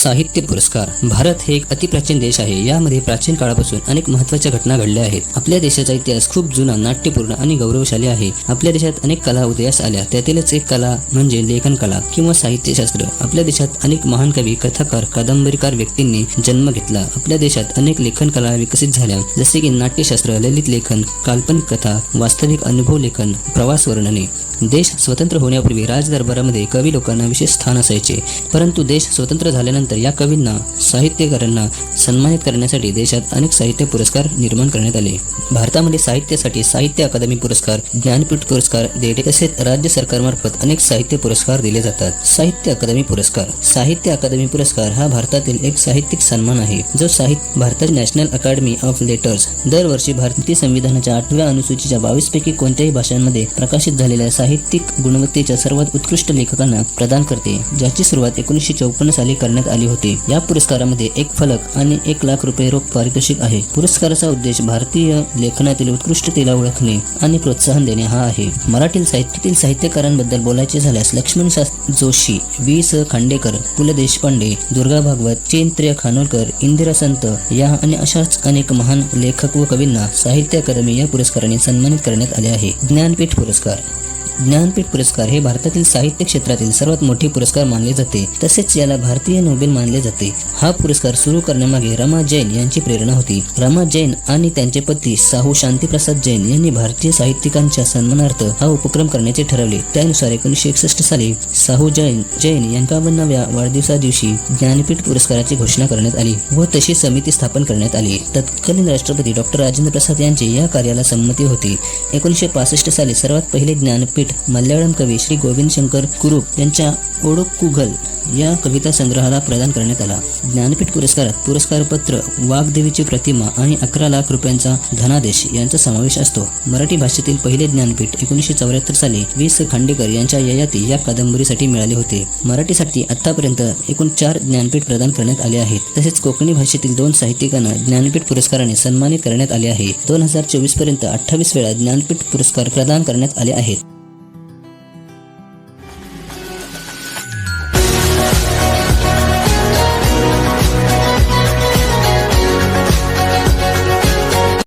साहित्य पुरस्कार. भारत हे एक अतिप्राचीन देश आहे. यामध्ये प्राचीन काळापासून अनेक महत्त्वाच्या घटना घडल्या आहेत. आपल्या देशाचा इतिहास खूप जुना नाट्यपूर्ण आणि गौरवशाली आहे. आपल्या देशात अनेक कला उदयास आल्या. त्यातीलच एक कला म्हणजे लेखन कला किंवा साहित्यशास्त्र. आपल्या देशात अनेक महान कवी कथाकार कादंबरीकार व्यक्तींनी जन्म घेतला. आपल्या देशात अनेक लेखन कला विकसित झाल्या. जसे की नाट्यशास्त्र ललित लेखन काल्पनिक कथा वास्तविक अनुभव लेखन प्रवास वर्णने. देश स्वतंत्र होण्यापूर्वी राजदरबारामध्ये कवी लोकांना विशेष स्थान असायचे. परंतु देश स्वतंत्र झाल्यानंतर या कवींना साहित्यकारांना सन्मानित करण्यासाठी देशात अनेक साहित्य पुरस्कार निर्माण करण्यात आले. भारतामध्ये साहित्यासाठी साहित्य अकादमी पुरस्कार ज्ञानपीठ पुरस्कार देणे तसेच राज्य सरकारमार्फत अनेक साहित्य पुरस्कार दिले जातात. साहित्य अकादमी पुरस्कार साहित्य अकादमी पुरस्कार हा भारतातील एक साहित्यिक सन्मान आहे. जो साहित्य भारताची नॅशनल अकादमी ऑफ लेटर्स दरवर्षी भारतीय संविधानाच्या आठव्या अनुसूचीच्या बावीस पैकी कोणत्याही भाषांमध्ये प्रकाशित झालेल्या साहित्यिक गुणवत्तेच्या सर्वात उत्कृष्ट लेखकांना प्रदान करते ज्याची सुरुवात एकोणीसशे चौपन्न साली करण्यात आली. होती. या पुरस्कारामध्ये एक फलक आणि एक लाख रुपये रोख पारितोषिक आहे. पुरस्काराचा उद्देश भारतीय लेखनातील उत्कृष्टतेला ओळखणे आणि प्रोत्साहन देणे हा आहे. मराठी साहित्यातील साहित्यकारांबद्दल बोलायचे झाल्यास लक्ष्मण जोशी वि स. खांडेकर पु. ल. देशपांडे दुर्गा भागवत चेंद्र खानोलकर इंदिरा संत या आणि अशाच अनेक महान लेखक व कवींना साहित्य अकादमी या पुरस्काराने सन्मानित करण्यात आले आहे. ज्ञानपीठ पुरस्कार. ज्ञानपीठ पुरस्कार हे भारतातील साहित्य क्षेत्रातील सर्वात मोठे पुरस्कार मानले जाते. तसेच याला भारतीय नोबेल मानले जाते. हा पुरस्कार सुरू करण्यामागे रमा जैन यांची प्रेरणा होती. रमा जैन आणि त्यांचे पती साहू शांतीप्रसाद जैन यांनी भारतीय साहित्यिकांच्या सन्मानार्थ हा उपक्रम करण्याचे ठरवले. त्यानुसार एकोणीसशे एकसष्ट साली साहू जैन जैन यांकावन्नाव्या वाढदिवसा दिवशी ज्ञानपीठ पुरस्काराची घोषणा करण्यात आली व तशी समिती स्थापन करण्यात आली. तत्कालीन राष्ट्रपती डॉक्टर राजेंद्र प्रसाद यांची या कार्याला संमती होती. एकोणीसशे पासष्ट साली सर्वात पहिले ज्ञानपीठ मल्याळम कवी श्री गोविंद शंकर कुरुप यांच्या ओडोकुघल या कविता संग्रहाला प्रदान करण्यात आला. ज्ञानपीठ पुरस्कारात पुरस्कारपत्र वाघदेवीची प्रतिमा आणि अकरा लाख रुपयांचा धनादेश यांचा समावेश असतो. मराठी भाषेतील पहिले ज्ञानपीठ एकोणीसशे चौऱ्याहत्तर साली वी स. खांडेकर यांच्या ययाती या कादंबरीसाठी मिळाले होते. मराठीसाठी आतापर्यंत एकूण चार ज्ञानपीठ प्रदान करण्यात आले आहेत. तसेच कोकणी भाषेतील दोन साहित्यिकांना ज्ञानपीठ पुरस्काराने सन्मानित करण्यात आले आहे. दोन हजार चोवीसपर्यंत अठ्ठावीस वेळा ज्ञानपीठ पुरस्कार प्रदान करण्यात आले आहेत.